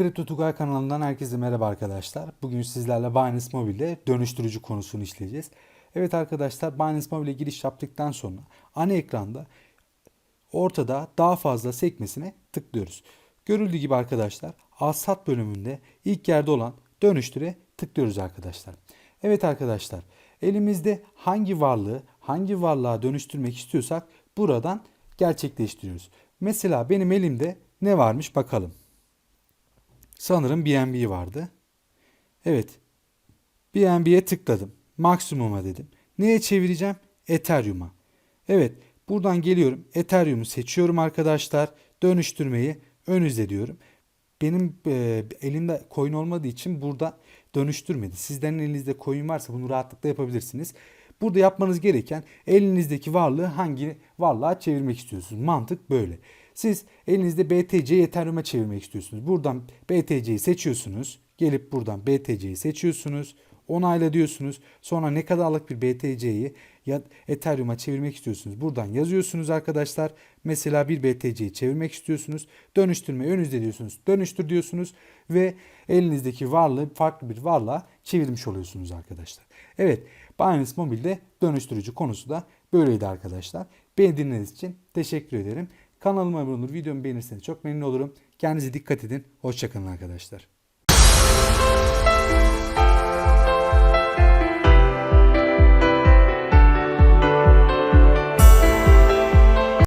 Kripto Tugay kanalından herkese merhaba arkadaşlar. Bugün sizlerle Binance Mobile'de dönüştürücü konusunu işleyeceğiz. Evet arkadaşlar Binance Mobile'e giriş yaptıktan sonra ana ekranda ortada daha fazla sekmesine tıklıyoruz. Görüldüğü gibi arkadaşlar al-sat bölümünde ilk yerde olan dönüştüre tıklıyoruz arkadaşlar. Evet arkadaşlar elimizde hangi varlığı hangi varlığa dönüştürmek istiyorsak buradan gerçekleştiriyoruz. Mesela benim elimde ne varmış bakalım. Sanırım BNB vardı. Evet. BNB'ye tıkladım. Maksimuma dedim. Neye çevireceğim? Ethereum'a. Evet. Buradan geliyorum. Ethereum'u seçiyorum arkadaşlar. Dönüştürmeyi ön izle diyorum. Benim e, elimde coin olmadığı için burada dönüştürmedi. Sizlerin elinizde coin varsa bunu rahatlıkla yapabilirsiniz. Burada yapmanız gereken elinizdeki varlığı hangi varlığa çevirmek istiyorsunuz. Mantık böyle. Siz elinizde BTC'yi Ethereum'a çevirmek istiyorsunuz. Buradan BTC'yi seçiyorsunuz. Gelip buradan BTC'yi seçiyorsunuz. Onayla diyorsunuz. Sonra ne kadarlık bir BTC'yi ya Ethereum'a çevirmek istiyorsunuz. Buradan yazıyorsunuz arkadaşlar. Mesela bir BTC'yi çevirmek istiyorsunuz. Dönüştürme ön izle diyorsunuz. Dönüştür diyorsunuz ve elinizdeki varlığı farklı bir varlığa çevirmiş oluyorsunuz arkadaşlar. Evet Binance Mobile'de dönüştürücü konusu da böyleydi arkadaşlar. Beni dinlediğiniz için teşekkür ederim. Kanalıma abone olur, videomu beğenirseniz çok memnun olurum. Kendinize dikkat edin. Hoşçakalın arkadaşlar.